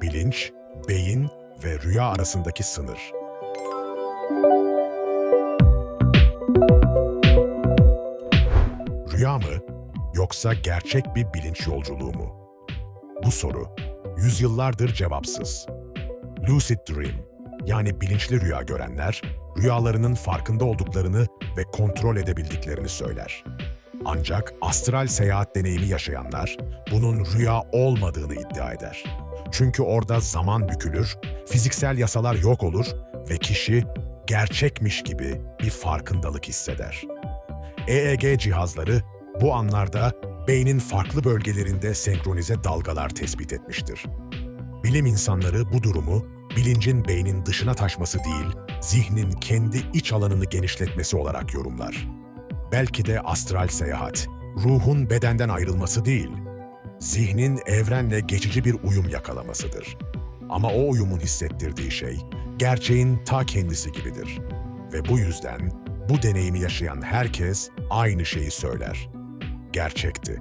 Bilinç, beyin ve rüya arasındaki sınır. Rüya mı yoksa gerçek bir bilinç yolculuğu mu? Bu soru yüzyıllardır cevapsız. Lucid Dream yani bilinçli rüya görenler rüyalarının farkında olduklarını ve kontrol edebildiklerini söyler. Ancak astral seyahat deneyimi yaşayanlar bunun rüya olmadığını iddia eder. Çünkü orada zaman bükülür, fiziksel yasalar yok olur ve kişi gerçekmiş gibi bir farkındalık hisseder. EEG cihazları bu anlarda beynin farklı bölgelerinde senkronize dalgalar tespit etmiştir. Bilim insanları bu durumu bilincin beynin dışına taşması değil, zihnin kendi iç alanını genişletmesi olarak yorumlar. Belki de astral seyahat, ruhun bedenden ayrılması değil, zihnin evrenle geçici bir uyum yakalamasıdır. Ama o uyumun hissettirdiği şey, gerçeğin ta kendisi gibidir. Ve bu yüzden bu deneyimi yaşayan herkes aynı şeyi söyler. Gerçekti.